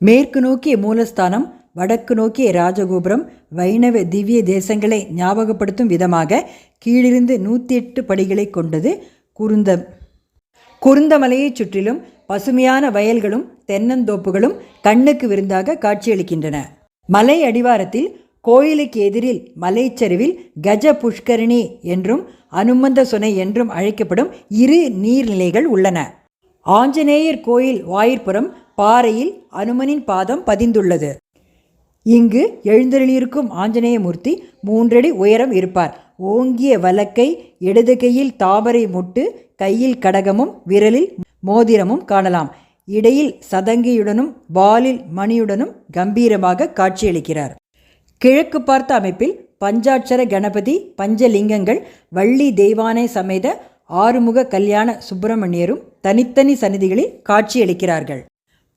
மேற்கு நோக்கிய மூலஸ்தானம் வடக்கு நோக்கிய ராஜகோபுரம் வைணவ திவ்ய தேசங்களை ஞாபகப்படுத்தும் விதமாக கீழிருந்து நூற்றி எட்டு படிகளை கொண்டது குருந்தம் குருந்தமலையைச் சுற்றிலும் பசுமையான வயல்களும் தென்னந்தோப்புகளும் கண்ணுக்கு விருந்தாக காட்சியளிக்கின்றன. மலை அடிவாரத்தில் கோயிலுக்கு எதிரில் மலைச்சரிவில் கஜ புஷ்கரணி என்றும் அனுமந்த சுனை என்றும் அழைக்கப்படும் இரு நீர்நிலைகள் உள்ளன. ஆஞ்சநேயர் கோயில் வாயிற்புறம் பாறையில் அனுமனின் பாதம் பதிந்துள்ளது. இங்கு எழுந்தருளியிருக்கும் ஆஞ்சநேயமூர்த்தி மூன்றடி உயரம் இருப்பார். ஓங்கிய வலக்கை இடது கையில் தாமரை முட்டு கையில் கடகமும் விரலில் மோதிரமும் காணலாம். இடையில் சதங்கியுடனும் வாலில் மணியுடனும் கம்பீரமாக காட்சியளிக்கிறார். கிழக்கு பார்த்த அமைப்பில் பஞ்சாட்சர கணபதி பஞ்சலிங்கங்கள் வள்ளி தெய்வானை சமேத ஆறுமுக கல்யாண சுப்பிரமணியரும் தனித்தனி சந்நிதிகளில் காட்சியளிக்கிறார்கள்.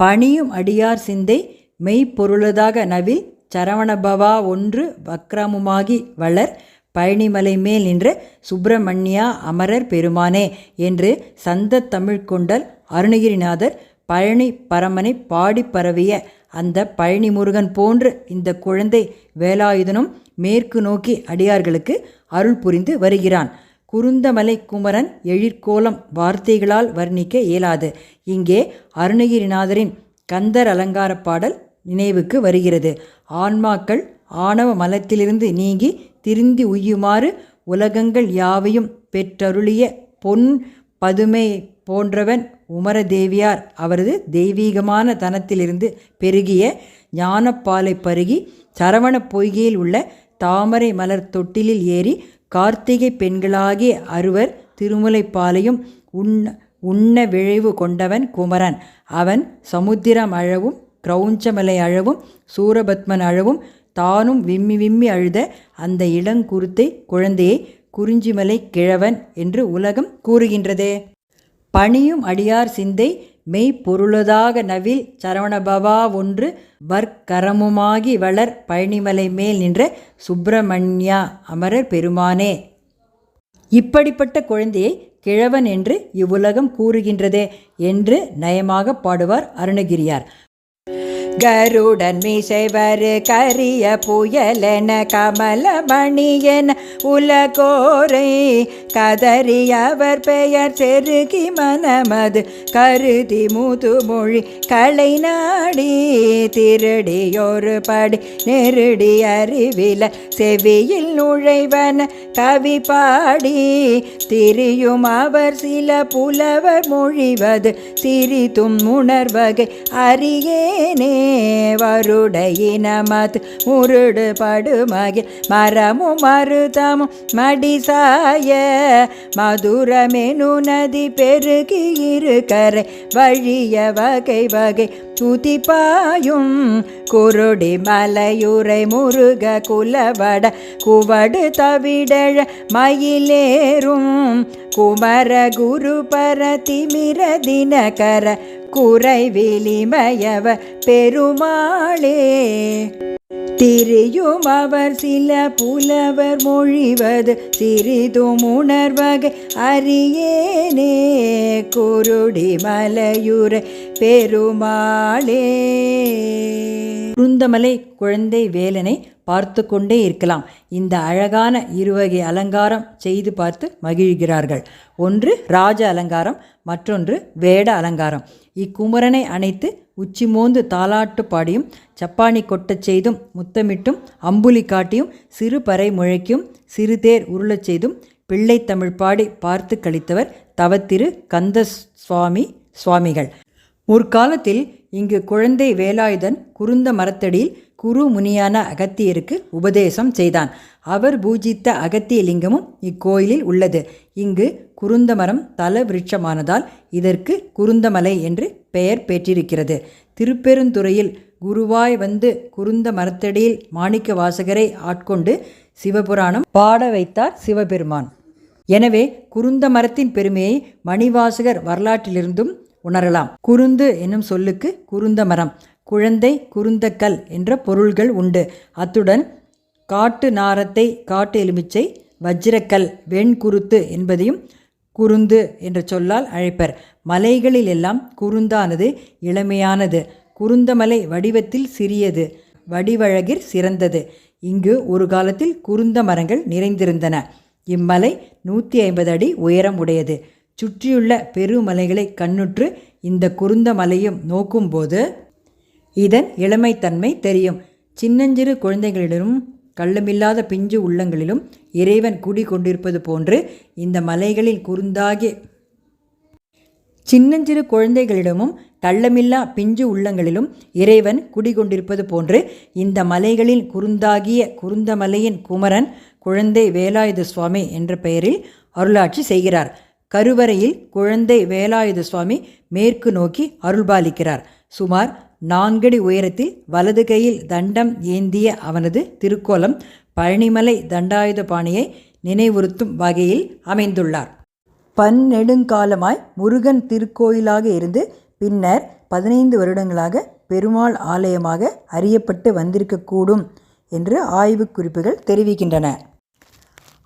பணியும் அடியார் சிந்தை மெய்ப்பொருளதாக நவில் சரவணபவா ஒன்று வக்ரமுமாகி வளர் பழனிமலை மேல் நின்ற சுப்பிரமணியா அமரர் பெருமானே என்று சந்த தமிழ்கொண்டல் அருணகிரிநாதர் பழனி பரமனை பாடி பரவிய அந்த பழனி முருகன் போன்று இந்த குழந்தை வேலாயுதனும் மேற்கு நோக்கி அடியார்களுக்கு அருள் புரிந்து வருகிறான். குருந்தமலை குமரன் எழிற்கோலம் வார்த்தைகளால் வர்ணிக்க இயலாது. இங்கே அருணகிரிநாதரின் கந்தர் அலங்கார பாடல் நினைவுக்கு வருகிறது. ஆன்மாக்கள் ஆணவ மலத்திலிருந்து நீங்கி திருந்தி உய்யுமாறு உலகங்கள் யாவையும் பெற்றருளிய பொன் பதுமை போன்றவன் உமரதேவியார். அவரது தெய்வீகமான தனத்திலிருந்து பெருகிய ஞானப்பாலை பருகி சரவண பொய்கையில் உள்ள தாமரை மலர் தொட்டிலில் ஏறி கார்த்திகை பெண்களாகிய அறுவர் திருமுலைப்பாலையும் உண்ண உண்ண விழைவு கொண்டவன் குமரன். அவன் சமுத்திரம் அழவும் கிரௌஞ்சமலை அழவும் சூரபத்மன் அழவும் தானும் விம்மி விம்மி அழுத அந்த இளங்குருத்தை குழந்தையை குறிஞ்சிமலை கிழவன் என்று உலகம் கூறுகின்றதே. பணியும் அடியார் சிந்தை மெய்ப்பொருளதாக நவில் சரவணபவா ஒன்று வர்க்கரமுமாகி வளர் பழனிமலை மேல் நின்ற சுப்பிரமணியா அமரர் பெருமானே. இப்படிப்பட்ட குழந்தையை கிழவன் என்று இவ்வுலகம் கூறுகின்றதே என்று நயமாக பாடுவார் அருணகிரியார். கருடன் மீசைவர் கரிய புயலென கமலமணியன் உலகோரை கதறி அவர் பெயர் செருகி மனமது கருதி முதுமொழி களை நாடி திருடியொரு படி நெருடி அறிவில செவியில் நுழைவன் கவி பாடி திரியும் அவர் சில புலவர் மொழிவது சிரித்தும் உணர்வகை அறியேனே. வருடையினமது முருடு படுமகில் மரமும் மருதமும் மடிசாய. மதுரமெனு நதி பெருகி இருக்கரை வழிய வகை வகை துதிப்பாயும். குருடி மலையுரை முருக குலவட குவடு தவிடழ மயிலேறும். குமர குரு பர திமிர தினகர குறைவிலிமயவ பெருமாளே. திரியும் அவர் சில புலவர் மொழிவது சிறிதும் உணர்வகை அறியேனே. குருடி மலையுரை பெருமாளே. குருந்தமலை குழந்தை வேலனை பார்த்து கொண்டே இருக்கலாம். இந்த அழகான இருவகை அலங்காரம் செய்து பார்த்து மகிழ்கிறார்கள். ஒன்று ராஜ அலங்காரம் மற்றொன்று வேட அலங்காரம். இக்குமரனை அணைத்து உச்சி மோந்து தாலாட்டு பாடியும் சப்பானி கொட்டச் செய்தும் முத்தமிட்டும் அம்புலி காட்டியும் சிறு பறை முழைக்கும் சிறு தேர் உருளச் செய்தும் பிள்ளைத்தமிழ் பாடி பார்த்து கழித்தவர் தவத்திரு கந்த சுவாமி சுவாமிகள். முற்காலத்தில் இங்கு குழந்தை வேலாயுதன் குருந்த மரத்தடியில் குரு முனியான அகத்தியருக்கு உபதேசம் செய்தான். அவர் பூஜித்த அகத்திய லிங்கமும் இக்கோயிலில் உள்ளது. இங்கு குருந்தமரம் தல விருட்சமானதால் இதற்கு குருந்தமலை என்று பெயர் பெற்றிருக்கிறது. திருப்பெருந்துறையில் குருவாய் வந்து குருந்த மரத்தடியில் மாணிக்க வாசகரை ஆட்கொண்டு சிவபுராணம் பாட வைத்தார் சிவபெருமான். எனவே குருந்த மரத்தின் பெருமையை மணிவாசகர் வரலாற்றிலிருந்தும் உணரலாம். குருந்து என்னும் சொல்லுக்கு குருந்த மரம் குழந்தை குருந்தக்கல் என்ற பொருள்கள் உண்டு. அத்துடன் காட்டு நாரத்தை காட்டு எலுமிச்சை வஜ்ரக்கல் வெண்குருத்து என்பதையும் குருந்து என்ற சொல்லால் அழைப்பர். மலைகளில் எல்லாம் குருந்தானது இளமையானது. குருந்தமலை வடிவத்தில் சிறியது. வடிவழகிற் சிறந்தது. இங்கு ஒரு காலத்தில் குருந்த மரங்கள் நிறைந்திருந்தன. இம்மலை நூற்றி ஐம்பது அடி உயரம் உடையது. சுற்றியுள்ள பெருமலைகளை கண்ணுற்று இந்த குருந்த மலையும் நோக்கும்போது இதன் இளமைத்தன்மை தெரியும். சின்னஞ்சிறு குழந்தைகளிடம் கள்ளமில்லாத பிஞ்சு உள்ளங்களிலும் இறைவன் குடி கொண்டிருப்பது போன்று இந்த மலைகளில் குறுந்தாகி சின்னஞ்சிறு குழந்தைகளிடமும் கள்ளமில்லா பிஞ்சு உள்ளங்களிலும் இறைவன் குடிகொண்டிருப்பது போன்று இந்த மலைகளில் குறுந்தாகிய குருந்தமலையின் குமரன் குழந்தை வேலாயுத சுவாமி என்ற பெயரில் அருளாட்சி செய்கிறார். கருவறையில் குழந்தை வேலாயுத சுவாமி மேற்கு நோக்கி அருள்பாலிக்கிறார். சுமார் நான்கடி உயரத்தில் வலது கையில் தண்டம் ஏந்திய அவனது திருக்கோலம் பழனிமலை தண்டாயுத பாணியை நினைவுறுத்தும் வகையில் அமைந்துள்ளார். பன்னெடுங்காலமாய் முருகன் திருக்கோயிலாக இருந்து பின்னர் பதினைந்து வருடங்களாக பெருமாள் ஆலயமாக அறியப்பட்டு வந்திருக்கக்கூடும் என்று ஆய்வு குறிப்புகள் தெரிவிக்கின்றன.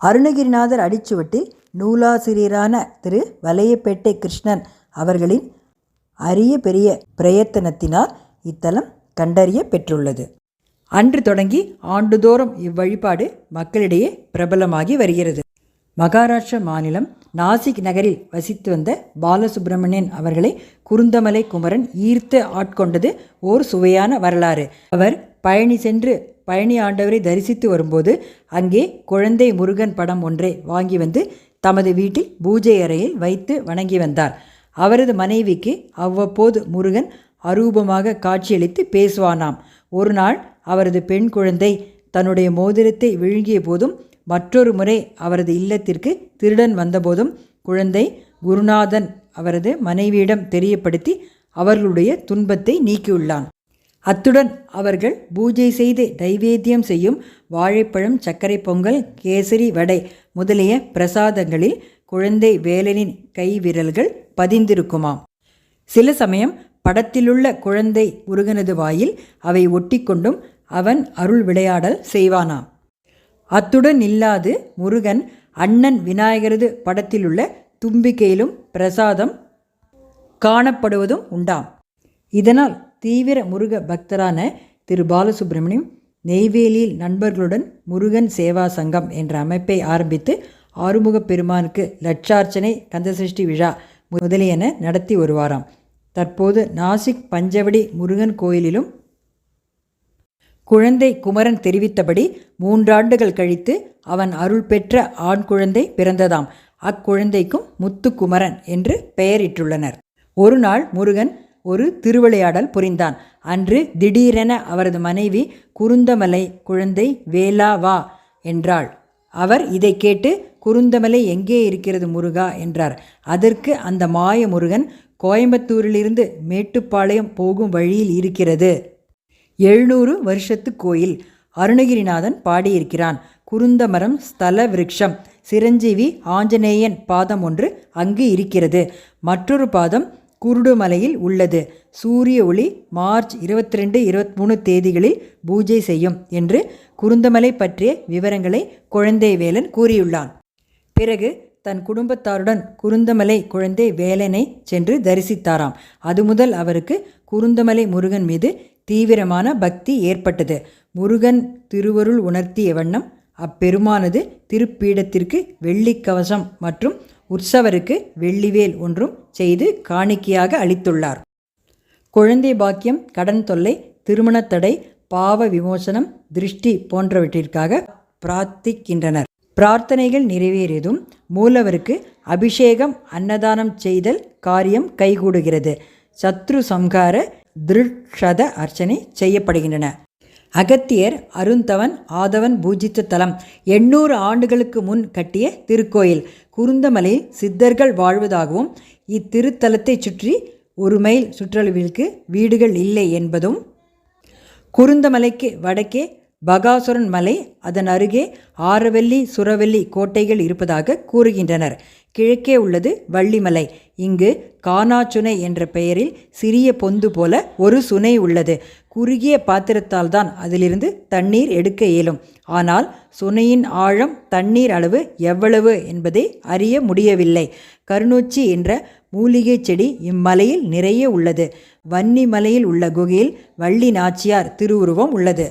அருணகிரிநாதர் அடிச்சுவட்டில் நூலாசிரியரான திரு வலையப்பேட்டை கிருஷ்ணன் அவர்களின் அரிய பெரிய பிரயத்தனத்தினால் இத்தலம் கண்டறிய பெற்றுள்ளது. அன்று தொடங்கி ஆண்டுதோறும் இவ்வழிபாடு மக்களிடையே பிரபலமாகி வருகிறது. மகாராஷ்டிர மாநிலம் நாசிக் நகரில் வசித்து வந்த பாலசுப்பிரமணியன் அவர்களை குருந்தமலை குமரன் ஈர்த்து ஆட்கொண்டது ஓர் சுவையான வரலாறு. அவர் பழனி சென்று பழனி ஆண்டவரை தரிசித்து வரும்போது அங்கே குழந்தை முருகன் படம் ஒன்றை வாங்கி வந்து தமது வீட்டில் பூஜை அறையில் வைத்து வணங்கி வந்தார். அவரது மனைவிக்கு அவ்வப்போது முருகன் அரூபமாக காட்சியளித்து பேசுவானாம். ஒரு நாள் அவரது பெண் குழந்தை தன்னுடைய மோதிரத்தை விழுங்கிய போதும் மற்றொரு முறை அவரது இல்லத்திற்கு திருடன் வந்தபோதும் குழந்தை குருநாதன் அவரது மனைவியிடம் தெரியப்படுத்தி அவர்களுடைய துன்பத்தை நீக்கியுள்ளான். அத்துடன் அவர்கள் பூஜை செய்து தைவேத்தியம் செய்யும் வாழைப்பழம் சர்க்கரை பொங்கல் கேசரி வடை முதலிய பிரசாதங்களில் குழந்தை வேலனின் கை விரல்கள் பதிந்திருக்குமாம். சில சமயம் படத்திலுள்ள குழந்தை முருகனது வாயில் அவை ஒட்டிக்கொண்டும் அவன் அருள் விளையாடல் செய்வானாம். அத்துடன் இல்லாது முருகன் அண்ணன் விநாயகரது படத்திலுள்ள தும்பிக்கையிலும் பிரசாதம் காணப்படுவதும் உண்டாம். இதனால் தீவிர முருக பக்தரான திரு பாலசுப்ரமணியம் நெய்வேலியில் நண்பர்களுடன் முருகன் சேவா சங்கம் என்ற அமைப்பை ஆரம்பித்து ஆறுமுகப் பெருமானுக்கு லட்சார்ச்சனை கந்தசஷ்டி விழா முதலியன நடத்தி வருவாராம். தற்போது நாசிக் பஞ்சவடி முருகன் கோயிலிலும் குழந்தை குமரன் தெரிவித்தபடி மூன்றாண்டுகள் கழித்து அவன் அருள் பெற்ற ஆண் குழந்தை பிறந்ததாம். அக்குழந்தைக்கும் முத்துக்குமரன் என்று பெயரிட்டுள்ளனர். ஒரு நாள் முருகன் ஒரு திருவிளையாடல் புரிந்தான். அன்று திடீரென அவரது மனைவி குருந்தமலை குழந்தை வேலா வா என்றாள். அவர் இதை கேட்டு குருந்தமலை எங்கே இருக்கிறது முருகா? என்றார். அதற்கு அந்த மாய முருகன் கோயம்புத்தூரிலிருந்து மேட்டுப்பாளையம் போகும் வழியில் இருக்கிறது. எழுநூறு வருஷத்து கோயில். அருணகிரிநாதன் பாடியிருக்கிறான். குருந்தமரம் ஸ்தல விருட்சம். சிரஞ்சீவி ஆஞ்சநேயன் பாதம் ஒன்று அங்கு இருக்கிறது. மற்றொரு பாதம் குருடுமலையில் உள்ளது. சூரிய ஒளி மார்ச் இருபத்தி ரெண்டு இருபத்தி மூணு தேதிகளில் பூஜை செய்யும் என்று குருந்தமலை பற்றிய விவரங்களை குழந்தை வேலன் கூறியுள்ளான். பிறகு தன் குடும்பத்தாருடன் குருந்தமலை குழந்தை வேலனை சென்று தரிசித்தாராம். அது முதல் அவருக்கு குருந்தமலை முருகன் மீது தீவிரமான பக்தி ஏற்பட்டது. முருகன் திருவருள் உணர்த்திய வண்ணம் அப்பெருமானது திருப்பீடத்திற்கு வெள்ளிக்கவசம் மற்றும் உற்சவருக்கு வெள்ளிவேல் ஒன்றும் செய்து காணிக்கையாக அளித்துள்ளார். குழந்தை பாக்கியம் கடன் தொல்லை திருமணத்தடை பாவ விமோசனம் திருஷ்டி போன்றவற்றிற்காக பிரார்த்திக்கின்றனர். பிரார்த்தனைகள் நிறைவேறியதும் மூலவருக்கு அபிஷேகம் அன்னதானம் செய்தல் காரியம் கைகூடுகிறது. சத்ரு சம்ஹார திருஷத அர்ச்சனை செய்யப்படுகின்றன. அகத்தியர் அருந்தவன் ஆதவன் பூஜித்த தலம். எண்ணூறு ஆண்டுகளுக்கு முன் கட்டிய திருக்கோயில். குருந்தமலையில் சித்தர்கள் வாழ்வதாகவும் இத்திருத்தலத்தை சுற்றி ஒரு மைல் சுற்றளவிற்கு வீடுகள் இல்லை என்பதும் குருந்தமலைக்கு வடக்கே பகாசுரன் மலை அதன் அருகே ஆரவல்லி சுரவல்லி கோட்டைகள் இருப்பதாக கூறுகின்றனர். கிழக்கே உள்ளது வள்ளிமலை. இங்கு கானாச்சுனை என்ற பெயரில் சிறிய பொந்து போல ஒரு சுனை உள்ளது. குறுகிய பாத்திரத்தால் தான் அதிலிருந்து தண்ணீர் எடுக்க இயலும். ஆனால் சுனையின் ஆழம் தண்ணீர் அளவு எவ்வளவு என்பதை அறிய முடியவில்லை. கருணூச்சி என்ற மூலிகை செடி இம்மலையில் நிறைய உள்ளது. வன்னி மலையில் உள்ள குகையில் வள்ளி நாச்சியார் திருவுருவம் உள்ளது.